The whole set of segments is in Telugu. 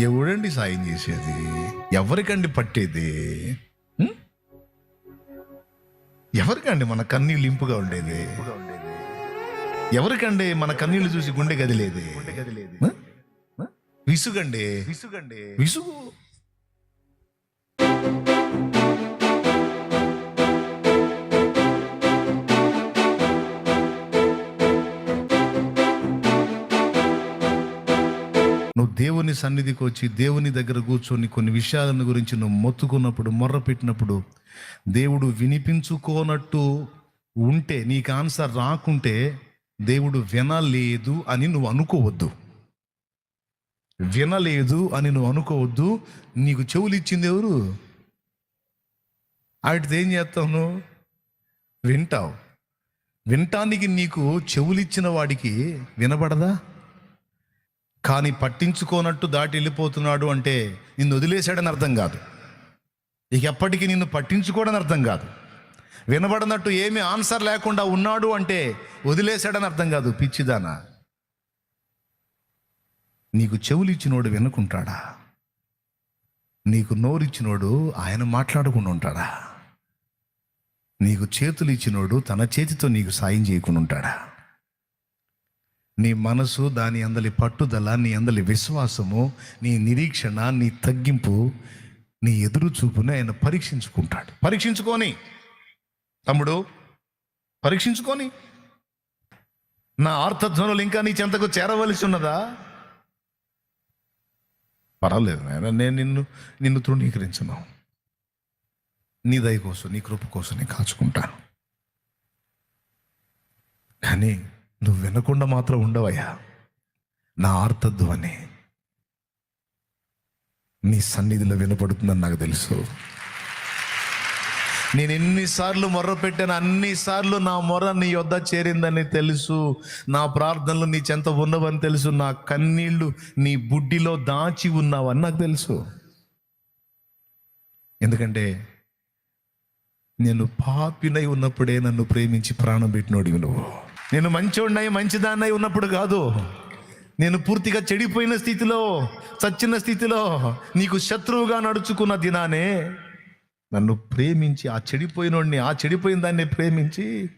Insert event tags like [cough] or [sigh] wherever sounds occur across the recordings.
ఎవడండి సాయం చేసేది? ఎవరికండి పట్టేది? ఎవరికండి మన కన్నీళ్ళు ఇంపుగా ఉండేది? ఎవరికండి మన కన్నీళ్ళు చూసి గుండె గదిలేది? విసుగండి? విసుగండి. విసుగు? నువ్వు దేవుని సన్నిధికి వచ్చి దేవుని దగ్గర కూర్చొని కొన్ని విషయాలను గురించి నువ్వు మొత్తుకున్నప్పుడు మొర్ర పెట్టినప్పుడు దేవుడు వినిపించుకోనట్టు ఉంటే నీకు ఆన్సర్ రాకుంటే దేవుడు వినలేదు అని నువ్వు అనుకోవద్దు. వినలేదు అని నువ్వు అనుకోవద్దు. నీకు చెవులు ఇచ్చింది ఎవరు? వాటితో ఏం చేస్తావు నువ్వు? వింటావు. వినటానికి నీకు చెవులిచ్చిన వాడికి వినబడదా? కానీ పట్టించుకోనట్టు దాటి వెళ్ళిపోతున్నాడు అంటే నిన్ను వదిలేశాడని అర్థం కాదు. ఇక ఎప్పటికీ నిన్ను పట్టించుకోడని అర్థం కాదు. వినబడినట్టు ఏమి ఆన్సర్ లేకుండా ఉన్నాడు అంటే వదిలేశాడని అర్థం కాదు పిచ్చిదానా. నీకు చెవులు ఇచ్చినోడు వినుకుంటాడా? నీకు నోరిచ్చినోడు ఆయన మాట్లాడకుండా ఉంటాడా? నీకు చేతులు ఇచ్చినోడు తన చేతితో నీకు సాయం చేయకుండా ఉంటాడా? నీ మనసు దాని అందలి పట్టుదల నీ అందలి విశ్వాసము నీ నిరీక్షణ నీ తగ్గింపు నీ ఎదురు చూపుని ఆయన పరీక్షించుకుంటాడు. పరీక్షించుకొని. తమ్ముడు పరీక్షించుకొని. నా ఆర్థధ్వనులు ఇంకా నీ చెంతకు చేరవలసి ఉన్నదా? పర్వాలేదు నాయన నేను నిన్ను నిన్ను తృణీకరించను నీ దయ కోసం నీ కృప కోసం నేను కాచుకుంటాను. కానీ నువ్వు వినకుండా మాత్రం ఉండవయ్యా. నా ఆర్తధ్వని నీ సన్నిధిలో వినపడుతుందని నాకు తెలుసు. నేను ఎన్నిసార్లు మొర్ర పెట్టాను అన్నిసార్లు నా మొర్ర నీ యొద్ద చేరిందని తెలుసు. నా ప్రార్థనలు నీ చెంత ఉన్నవని తెలుసు. నా కన్నీళ్ళు నీ బుడ్డిలో దాచి ఉన్నావని నాకు తెలుసు. ఎందుకంటే నేను పాపినై ఉన్నప్పుడే నన్ను ప్రేమించి ప్రాణం పెట్టినోడివి నువ్వు. నేను మంచోడినై మంచిదాన్నై ఉన్నప్పుడు కాదు. నేను పూర్తిగా చెడిపోయిన స్థితిలో చచ్చిన స్థితిలో నీకు శత్రువుగా నడుచుకున్న దినానే నన్ను ప్రేమించి ఆ చెడిపోయినోడిని ఆ చెడిపోయిన దాన్ని ప్రేమించి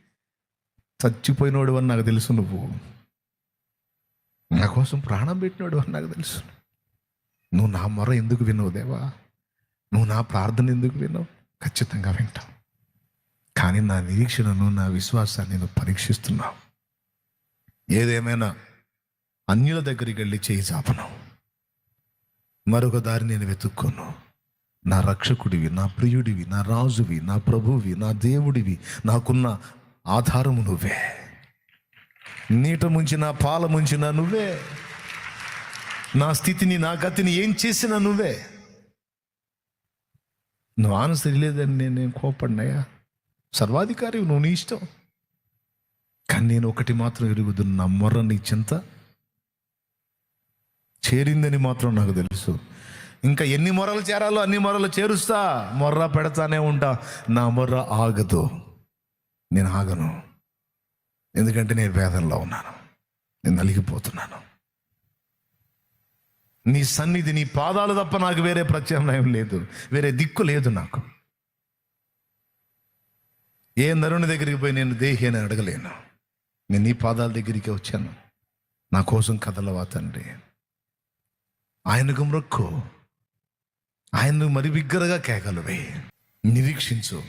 చచ్చిపోయినోడు అని నాకు తెలుసు నువ్వు. నా కోసం ప్రాణం పెట్టినోడు అని నాకు తెలుసు. నువ్వు నా మొర ఎందుకు వినవు దేవా? నువ్వు నా ప్రార్థన ఎందుకు విన్నావు ఖచ్చితంగా వింటావు కానీ నా నిరీక్షణను నా విశ్వాసాన్ని నువ్వు పరీక్షిస్తున్నావు. ఏదేమైనా అన్యుల దగ్గరికి వెళ్ళి చేయి చాపను. మరొక దారి నేను వెతుక్కోను. నా రక్షకుడివి నా ప్రియుడివి నా రాజువి నా ప్రభువి నా దేవుడివి నాకున్న ఆధారము నువ్వే. నీట ముంచిన పాల ముంచిన నువ్వే. నా స్థితిని నా గతిని ఏం చేసినా నువ్వే. నువ్వు ఆన్సర్ లేదని నేను నేను కోపడినాయా సర్వాధికారి నువ్వు నీ ఇష్టం. కానీ నేను ఒకటి మాత్రం ఎరుగుతున్న నా మొర్ర నీ చింత చేరిందని మాత్రం నాకు తెలుసు. ఇంకా ఎన్ని మొరలు చేరాలో అన్ని మొరలు చేరుస్తా. మొర్ర పెడతానే ఉంటా. నా మొర్ర ఆగదు. నేను ఆగను. ఎందుకంటే నేను వేదనలో ఉన్నాను. నేను నలిగిపోతున్నాను. నీ సన్నిధి నీ పాదాలు తప్ప నాకు వేరే ప్రత్యామ్నాయం లేదు. వేరే దిక్కు లేదు నాకు. ఏ నరుని దగ్గరికి పోయి నేను దేహి అని అడగలేను. నేను నీ పాదాల దగ్గరికి వచ్చాను. నా కోసం కదలవా తండ్రి? ఆయనకు మ్రొక్కు. ఆయన్ను మరి బిగ్గరగా కేకలువే. నిరీక్షించు.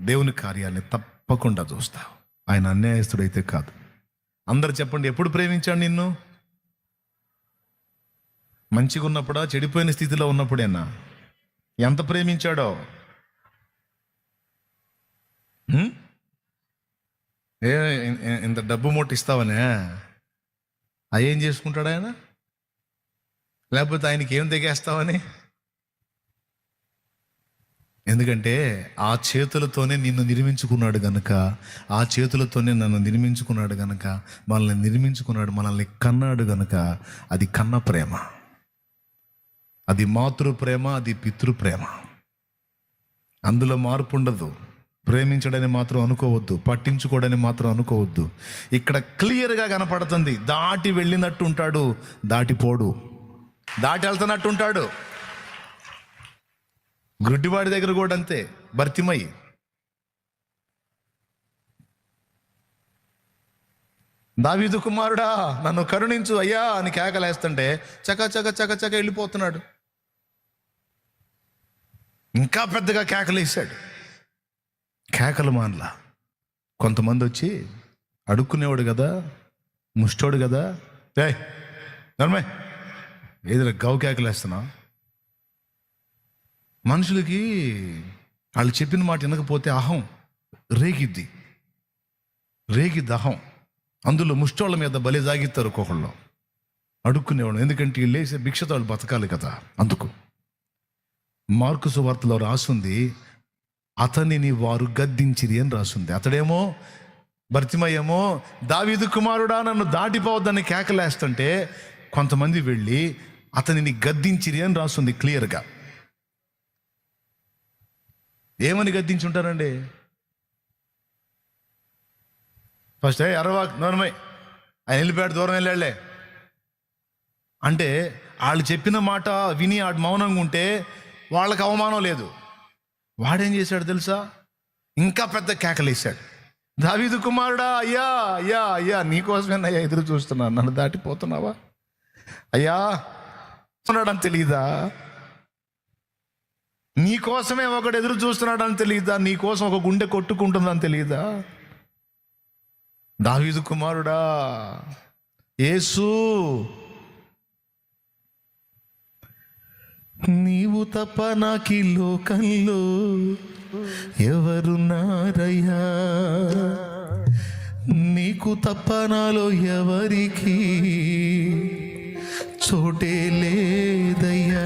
దేవుని కార్యాన్ని తప్పకుండా చూస్తావు. ఆయన అన్యాయస్తుడైతే కాదు. అందరు చెప్పండి ఎప్పుడు ప్రేమించాడు నిన్ను? మంచిగా ఉన్నప్పుడా చెడిపోయిన స్థితిలో ఉన్నప్పుడేనా? ఎంత ప్రేమించాడో? ఏ ఇంత డబ్బు మూట ఇస్తావనే అవి ఏం చేసుకుంటాడు ఆయన? లేకపోతే ఆయనకి ఏం తెగేస్తావని? ఎందుకంటే ఆ చేతులతోనే నిన్ను నిర్మించుకున్నాడు గనక ఆ చేతులతోనే నన్ను నిర్మించుకున్నాడు గనక మనల్ని నిర్మించుకున్నాడు మనల్ని కన్నాడు గనక అది కన్న ప్రేమ. అది మాతృ ప్రేమ అది పితృ ప్రేమ. అందులో మార్పు ఉండదు. ప్రేమించడని మాత్రం అనుకోవద్దు పట్టించుకోవడని మాత్రం అనుకోవద్దు. ఇక్కడ క్లియర్గా కనపడుతుంది దాటి వెళ్ళినట్టు ఉంటాడు దాటిపోడు. దాటి వెళ్తున్నట్టు ఉంటాడు. గుడ్డివాడి దగ్గర కూడా అంతే భర్తిమయ్యి దావీదు కుమారుడా నన్ను కరుణించు అయ్యా అని కేకలేస్తుంటే చక చక చక చక వెళ్ళిపోతున్నాడు. ఇంకా పెద్దగా కేకలేసాడు కేకలు మానలా కొంతమంది వచ్చి అడుక్కునేవాడు కదా ముష్టోడు కదా ఏ నర్మే ఏదో గౌ కేకలేస్తున్నా మనుషులకి వాళ్ళు చెప్పిన మాట వినకపోతే అహం రేగిద్ది. రేగిద్ది అహం. అందులో ముష్టోళ్ళ మీద బలి జాగిస్తారు ఒక్కొక్కళ్ళు అడుక్కునేవాడు ఎందుకంటే వీళ్ళు వేసే భిక్షతో వాళ్ళు బతకాలి కదా అందుకు. మార్కు సువార్తలో రాసుంది అతనిని వారు గద్దించిరి అని రాసింది. అతడేమో భర్తిమయ్యేమో దావీదు కుమారుడా నన్ను దాటిపోవద్దని కేకలేస్తుంటే కొంతమంది వెళ్ళి అతనిని గద్దించిరి అని రాసుంది క్లియర్గా. ఏమని గద్దించి ఉంటారండి ఫస్ట్ అరవా నోర్మై ఆయన వెళ్ళిపోయాడు దూరం వెళ్ళాడులే. అంటే వాళ్ళు చెప్పిన మాట విని ఆడు మౌనంగా ఉంటే వాళ్ళకి అవమానం లేదు. వాడేం చేశాడు తెలుసా? ఇంకా పెద్ద కేకలేశాడు. దావీదు కుమారుడా అయ్యా అయ్యా అయ్యా నీకోసమే అయ్యా ఎదురు చూస్తున్నాను నన్ను దాటిపోతున్నావా? అయ్యా ఉన్నాడని తెలియదా నీకోసమే ఒకడు ఎదురు చూస్తున్నాడని తెలియదా నీకోసం ఒక గుండె కొట్టుకుంటుందని తెలియదా దావీదు కుమారుడా యేసు నీవు తప్ప నాకి లోకంలో ఎవరున్నారయ్యా నీకు తప్ప నాలో ఎవరికి చోటే లేదయ్యా.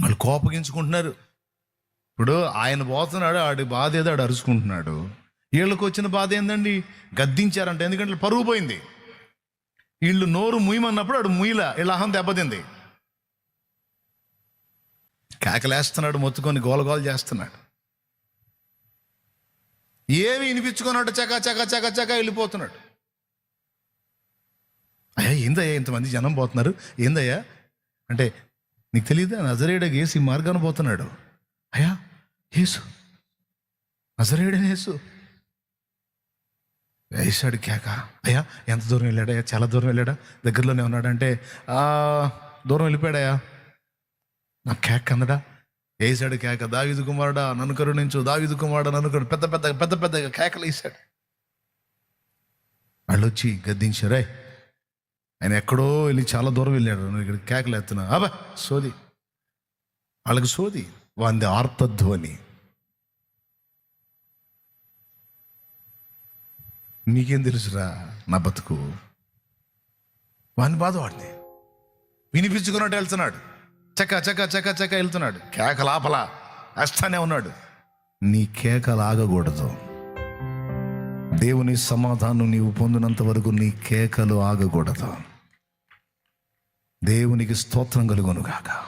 వాళ్ళు కోపగించుకుంటున్నారు. ఇప్పుడు ఆయన పోతున్నాడు ఆడి బాధ ఏదో ఆడు అరుచుకుంటున్నాడు. వీళ్ళకి వచ్చిన బాధ ఏందండి? గద్దించారంట ఎందుకంటే పరుగు పోయింది. వీళ్ళు నోరు ముయ్యమన్నప్పుడు ఆడు ముయ్యల వీళ్ళ అహం దెబ్బతింది. కేకలేస్తున్నాడు మొత్తుకొని గోలగోలు చేస్తున్నాడు. ఏమి వినిపించుకున్నాడు చక చక చక చక వెళ్ళిపోతున్నాడు. అయ్యా ఏందయ్యా ఇంతమంది జనం పోతున్నారు? ఏందయ్యా? అంటే నీకు తెలియదా? నజరేడ గేసి మార్గాన పోతున్నాడు. అయ్యా యేసు నజరేడని యేసు వేసాడు కేక. అయ్యా ఎంత దూరం వెళ్ళాడయ్యా చాలా దూరం వెళ్ళాడా? దగ్గరలోనే ఉన్నాడంటే "ఆ, దూరం వెళ్ళిపోయాడయ్యా నా కేక్ అందడా? వేసాడు కేక. దావిదు కుమారుడా నన్ను కరుణించు. దావిదు కుమారుడు నన్ను కరు పెద్ద పెద్ద పెద్ద పెద్దగా కేకలు వేసాడు వాళ్ళు వచ్చి గద్దించారే ఆయన ఎక్కడో వెళ్ళి చాలా దూరం వెళ్ళాడు. నువ్వు ఇక్కడ కేకలు ఎత్తున్నా అబ్బా సోది. వాళ్ళకి సోది. వాంది ఆర్తధ్వని. నీకేం తెలుసురా నా బతుకు? వాని బాధ వాడిని వినిపించుకున్నట్టు వెళ్తున్నాడు. చక్క చక్క చక్క చక్క వెళ్తున్నాడు. కేకలాపలా అస్తానే ఉన్నాడు. నీ కేకలు ఆగకూడదు. దేవుని సమాధానం నీవు పొందినంత వరకు నీ కేకలు ఆగకూడదు. దేవునికి స్తోత్రం కలుగును కాక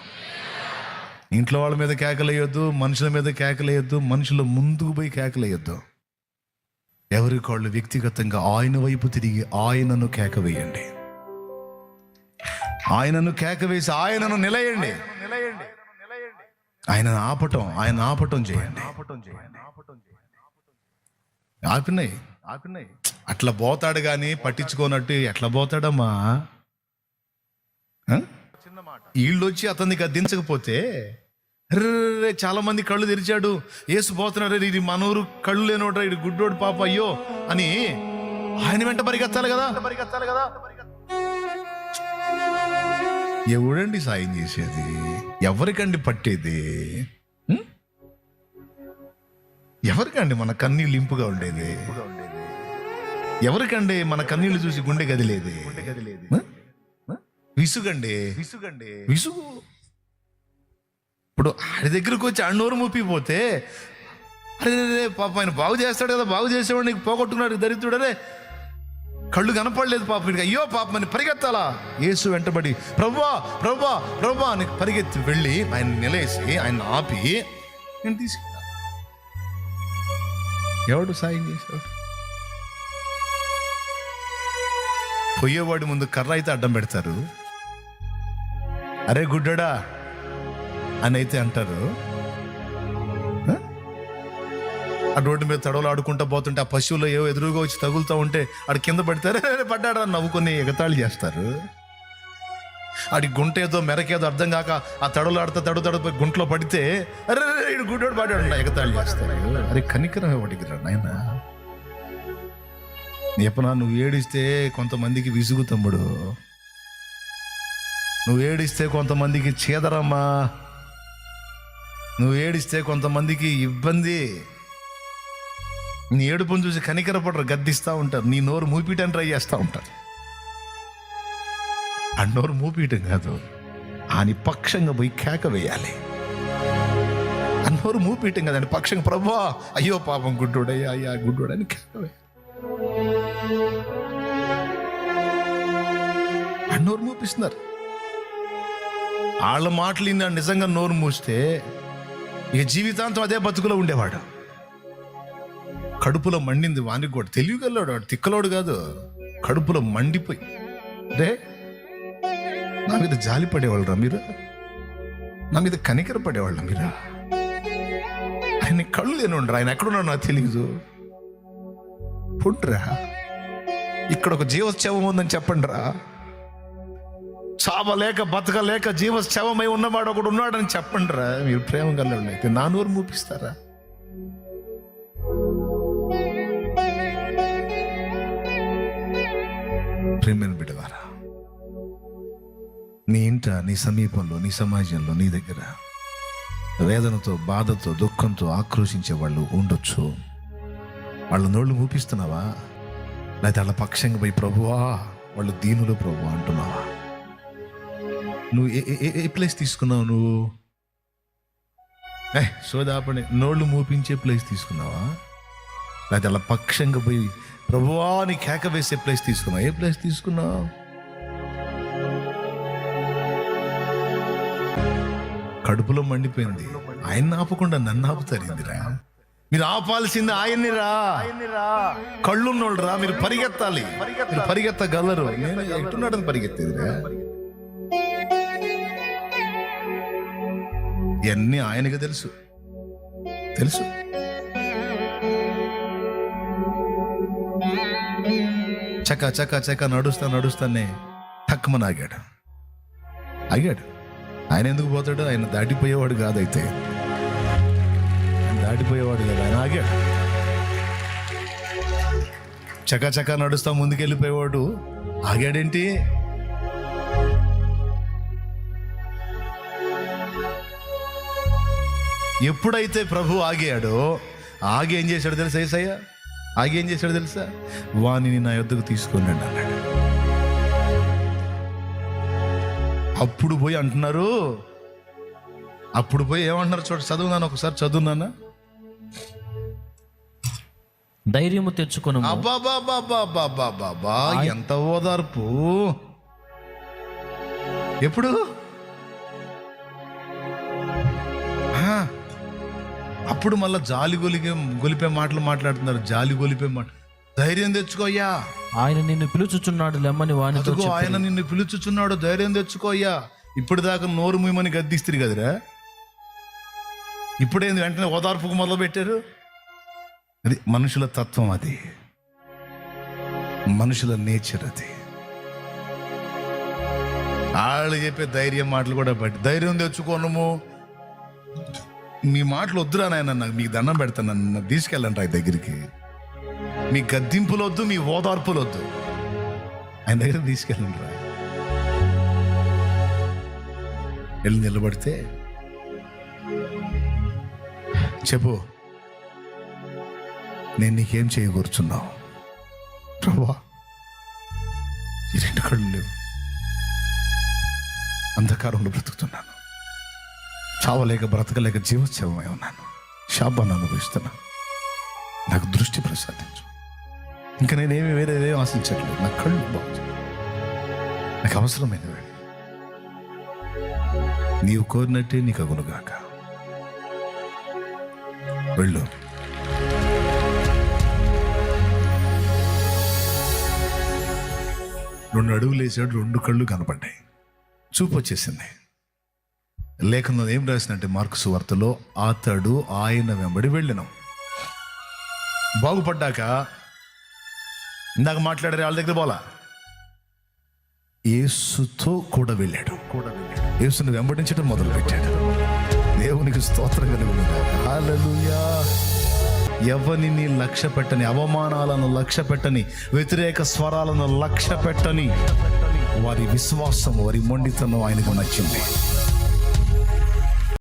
ఇంట్లో వాళ్ళ మీద కేకలేయొద్దు మనుషుల మీద కేకలేయొద్దు మనుషుల ముందుకు పోయి కేకలేయొద్దు ఎవరికి వాళ్ళు వ్యక్తిగతంగా ఆయన వైపు తిరిగి ఆయనను కేక వేయండి ఆయనను కేక వేసి ఆయనను నిలయండి. ఆయనను ఆపటం ఆయన ఆపటం చేయండి. ఆపినాయి ఆపినాయి అట్లా పోతాడు కానీ పట్టించుకోనట్టు ఎట్లా పోతాడమ్మా? ఆ? వీళ్ళు వచ్చి అతన్ని గద్దించకపోతే రే చాలా మంది కళ్ళు తెరిచాడు. ఏసు పోతున్నాడు ఇది మనూరు కళ్ళు లేనోడు ఇది గుడ్డోడు పాప అయ్యో అని ఆయన వెంట పరిగెత్తాలి కదా. పరిగెత్తాలి కదా ఎవడండి సాయం చేసేది? ఎవరికండి పట్టేది? ఎవరికండి మన కన్నీళ్ళు ఇంపుగా ఉండేది? ఎవరికండి మన కన్నీళ్ళు చూసి గుండె గదిలేది? విసుగండి. విసుగండి విసుగు. ఇప్పుడు ఆడి దగ్గరకు వచ్చి అన్నోరు ముప్పిపోతే అరే రే, పాప ఆయన బాగు చేస్తాడు కదా బాగు చేసేవాడు నీకు పోగొట్టుకున్నాడు దరిద్రుడరే కళ్ళు కనపడలేదు పాప వీడికి. అయ్యో పాప అని పరిగెత్తాలా? యేసు వెంటబడి ప్రభా ప్రభా ప్రభా అని పరిగెత్తి వెళ్ళి ఆయన నిలేసి ఆయన ఆపి నేను తీసుకెళ్ళా. ఎవడు సాయం చేశాడు? పోయేవాడి ముందు కర్ర అయితే అడ్డం పెడతారు. అరే గుడ్డడా అని అయితే అంటారు ఆ? రోడ్డు మీద తడవలు ఆడుకుంటూ పోతుంటే ఆ పశువులు ఏవో ఎదురుగా వచ్చి తగులుతూ ఉంటే ఆడు కింద పడతారు. [laughs] పడ్డాడు అని నవ్వుకొని ఎగతాళి చేస్తారు. ఆడి గుంట ఏదో మెరకేదో అర్థం కాక ఆ తడవలు ఆడితే తడు తడు గుంటలో గుంట్లో పడితే అరే ఇడు గుడ్డోడు పడ్డాడు ఎగతాళి చేస్తారు. అరే కనికరం వాడికి రా నాయన? చెప్పనా నువ్వు ఏడిస్తే కొంతమందికి విసుగు తమ్ముడు. నువ్వు ఏడిస్తే కొంతమందికి చేదరమ్మా. నువ్వు ఏడిస్తే కొంతమందికి ఇబ్బంది. నీ ఏడుపును చూసి కనికరపడరు గద్దిస్తూ ఉంటారు. నీ నోరు మూపియటానికి ట్రై చేస్తూ ఉంటారు. ఆ నోరు మూపీయటం కాదు ఆని పక్షంగా పోయి కేక వేయాలి. ఆ నోరు మూపియటం కదండి పక్షంగా ప్రభా అయ్యో పాపం గుడ్డోడయ్యా అయ్యా గుడ్డోడని కేక వేయాలి. ఆ నోరు మూపిస్తున్నారు. వాళ్ళ మాటలు నిజంగా నోరు మూస్తే ఇక జీవితాంతం అదే బతుకులో ఉండేవాడు. కడుపులో మండింది వానికి కూడా తెలియగలడు వాడు తిక్కలోడు కాదు. కడుపులో మండిపోయి. రే నా మీద జాలి పడేవాళ్ళరా మీరు? నా మీద కనికర పడేవాళ్ళ మీరా? ఆయన కళ్ళు లేనుండ్రా ఆయన ఎక్కడున్నాడు నాకు తెలియదు పుండ్రా ఇక్కడ ఒక జీవోత్సవం ఉందని చెప్పండి రా చావలేక బతకలేక జీవ శవమై ఉన్నవాడు ఒకడు ఉన్నాడని చెప్పండి రా. మీరు ప్రేమ కలవండి అయితే నా నోరు మూపిస్తారా? ప్రేమను బిడవారా నీ ఇంట నీ సమీపంలో నీ సమాజంలో నీ దగ్గర వేదనతో బాధతో దుఃఖంతో ఆక్రోశించే వాళ్ళు ఉండొచ్చు. వాళ్ళ నోళ్ళు మూపిస్తున్నావా? లేదా వాళ్ళ పక్షంగా పోయి ప్రభువా వాళ్ళు దీనులు ప్రభు అంటున్నావా? నువ్వు ఏ ఏ- ప్లేస్ తీసుకున్నావు నువ్వు? ఏ సోదాపడి నోళ్ళు మూపించే ప్లేస్ తీసుకున్నావా? లేదా అలా పక్షంగా పోయి ప్రభువాని కేక వేసే ప్లేస్ తీసుకున్నావు? ఏ ప్లేస్ తీసుకున్నావు? కడుపులో మండిపోయింది. ఆయన ఆపకుండా నన్ను ఆపుతారు ఇందిరా. మీరు ఆపాల్సింది ఆయన్ని రా కళ్ళున్నోళ్ళు రా మీరు పరిగెత్తాలి. మీరు పరిగెత్తగలరు. నేను ఎట్టున్నాడని పరిగెత్తేదిరా? ఇవన్నీ ఆయనకి తెలుసు. తెలుసు. చక చక చక నడుస్తా నడుస్తానే తక్కువ ఆగాడు ఆగాడు ఆయన ఎందుకు పోతాడు? ఆయన దాటిపోయేవాడు కాదైతే. ఆయన దాటిపోయేవాడు కదా ఆయన ఆగాడు. చక చక నడుస్తా ముందుకెళ్ళిపోయేవాడు. ఆగాడేంటి? ఎప్పుడైతే ప్రభు ఆగాడో ఆగి ఏం చేశాడు తెలుసా ఏసయ్య? ఆగి ఏం చేశాడు తెలుసా? వాణిని నా యొద్దకు తీసుకొని అన్నాడు. అప్పుడు పోయి అంటున్నారు అప్పుడు పోయి ఏమంటున్నారు చూడ చదువునాను ఒకసారి చదువునానా ధైర్యము తెచ్చుకొను ఎంత ఓదార్పు. ఎప్పుడు? అప్పుడు మళ్ళా జాలి గొలిగే గొలిపే మాటలు మాట్లాడుతున్నారు. జాలి గొలిపే మాట ధైర్యం తెచ్చుకోయ్యా ఆయన నిన్ను పిలుచుచున్నాడు లెమ్మని వానితో అదిగో ఆయన నిన్ను పిలుచుచున్నాడు. ధైర్యం తెచ్చుకోయ్యా ఇప్పుడు దాకా నోరు మూయమని గద్దిస్తుంది కదరా? ఇప్పుడేంది వెంటనే ఓదార్పుకు మొదలు పెట్టారు అది మనుషుల తత్వం అది. మనుషుల నేచర్ అది. వాళ్ళు చెప్పే ధైర్యం మాటలు కూడా బట్టి. ధైర్యం తెచ్చుకోనము మీ మాటలు వద్దురా నాయన నాకు మీకు దండం పెడతాను నన్ను తీసుకెళ్ళండి ఆయన దగ్గరికి. మీ గద్దింపులు వద్దు మీ ఓదార్పులు వద్దు. ఆయన దగ్గర తీసుకెళ్ళండి రా. వెళ్ళి నిలబడితే చెప్పు నేను నీకేం చేయకూర్చున్నావు ప్రభా ఈ రెండు కళ్ళు లేవు. అంధకారంలో బ్రతుకుతున్నాను. చావలేక బ్రతకలేక జీవోత్సవమై ఉన్నాను శాపాన్ని అనుభవిస్తున్నాను నాకు దృష్టి ప్రసాదించు. ఇంకా నేనేమి వేరే ఏం ఆశించట్లేదు. నా కళ్ళు బాగు నాకు అవసరమైనవి నీవు కోరినట్టే నీకు అగునుగాక. వెళ్ళు. రెండు అడుగులు వేసాడు రెండు కళ్ళు కనపడ్డాయి. చూపు వచ్చేసింది లేఖనంలో ఏం రాసినట్టే మార్క్స్ వార్తలో? అతడు ఆయన వెంబడి వెళ్ళినాం. బాగుపడ్డాక ఇందాక మాట్లాడారు వాళ్ళ దగ్గర పోలా? ఏసుతో కూడా వెళ్ళాడు. కూడా వెళ్ళాడు ఏసుని వెంబడించడం మొదలు పెట్టాడు దేవునికి స్తోత్రం కలుగునుగా. ఎవరిని లక్ష్య పెట్టని అవమానాలను లక్ష్య పెట్టని వ్యతిరేక స్వరాలను లక్ష్య పెట్టని వారి విశ్వాసం వారి మొండితనం ఆయనకు నచ్చింది.